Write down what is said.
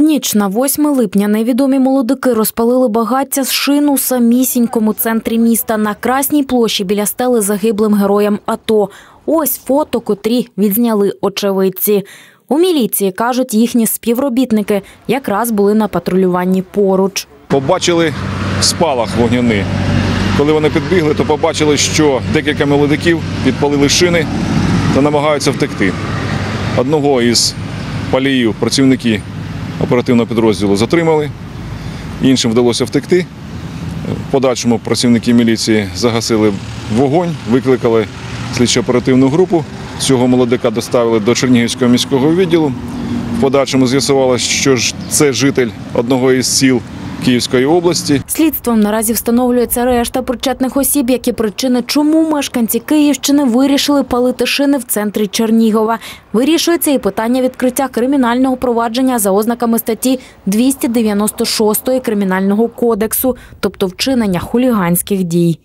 Ніч на 8 липня невідомі молодики розпалили багаття з шин у самісінькому центрі міста на Красній площі біля стели загиблим героям АТО. Ось фото, котрі відзняли очевидці. У міліції кажуть, їхні співробітники якраз були на патрулюванні поруч. побачили спалах вогняний. Коли вони підбігли, то побачили, що декілька молодиків підпалили шини та намагаються втекти. Одного із паліїв працівники оперативного підрозділу затримали, іншим вдалося втекти. В подальшому працівники міліції загасили вогонь, викликали слідчо-оперативну групу. Цього молодика доставили до Чернігівського міського відділу. В подальшому з'ясувалося, що це житель одного із сіл Київської області. Слідством наразі встановлюється решта причетних осіб, які причини, чому мешканці Київщини вирішили палити шини в центрі Чернігова. Вирішується і питання відкриття кримінального провадження за ознаками статті 296 Кримінального кодексу, тобто вчинення хуліганських дій.